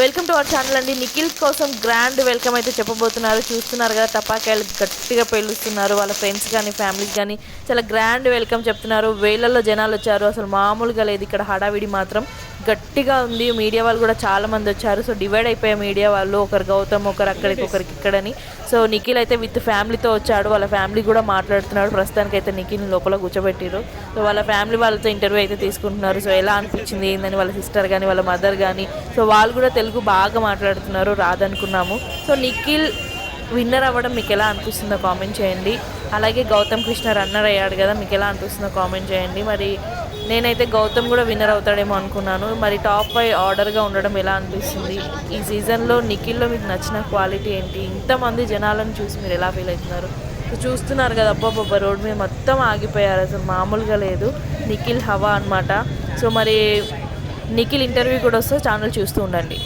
Welcome to our channel అండి. నిఖిల్ కోసం grand welcome అయితే చెప్పబోతున్నారు. చూస్తున్నారు కదా టపాకాయలు గట్టిగా పేలుస్తున్నారు. వాళ్ళ ఫ్రెండ్స్ కానీ ఫ్యామిలీస్ కానీ చాలా గ్రాండ్ వెల్కమ్ చెప్తున్నారు. వేలల్లో జనాలు వచ్చారు. అసలు మామూలుగా లేదు. ఇక్కడ హడావిడి మాత్రం గట్టిగా ఉంది. మీడియా వాళ్ళు కూడా చాలా మంది వచ్చారు. సో డివైడ్ అయిపోయా మీడియా వాళ్ళు. ఒకరు గౌతమ్ ఒకరు అక్కడికి ఒకరికి ఇక్కడని. సో నిఖిల్ అయితే విత్ ఫ్యామిలీతో వచ్చాడు. వాళ్ళ ఫ్యామిలీ కూడా మాట్లాడుతున్నాడు. ప్రస్తుతానికి అయితే నిఖిల్ని లోపల కూర్చోబెట్టారు సో వాళ్ళ ఫ్యామిలీ వాళ్ళతో ఇంటర్వ్యూ అయితే తీసుకుంటున్నారు. సో ఎలా అనిపించింది? ఏందని వాళ్ళ సిస్టర్ కానీ వాళ్ళ మదర్ కానీ సో వాళ్ళు కూడా తెలుగు బాగా మాట్లాడుతున్నారు. రాదనుకున్నాము. సో నిఖిల్ విన్నర్ అవ్వడం మీకు ఎలా అనిపిస్తుందో కామెంట్ చేయండి. అలాగే గౌతమ్ కృష్ణ రన్నర్ అయ్యాడు కదా మీకు ఎలా అనిపిస్తుందో కామెంట్ చేయండి. మరి నేనైతే గౌతమ్ కూడా విన్నర్ అవుతాడేమో అనుకున్నాను. మరి టాప్ ఫైవ్ ఆర్డర్గా ఉండడం ఎలా అనిపిస్తుంది? ఈ సీజన్లో నిఖిల్లో మీకు నచ్చిన క్వాలిటీ ఏంటి? ఇంతమంది జనాలను చూసి మీరు ఎలా ఫీల్ అవుతున్నారు? సో చూస్తున్నారు కదా అబ్బాబ్బా రోడ్ మీద మొత్తం ఆగిపోయారు. అసలు మామూలుగా లేదు. నిఖిల్ హవా అన్నమాట. సో మరి నిఖిల్ ఇంటర్వ్యూ కూడా వస్తే ఛానల్ చూస్తూ ఉండండి.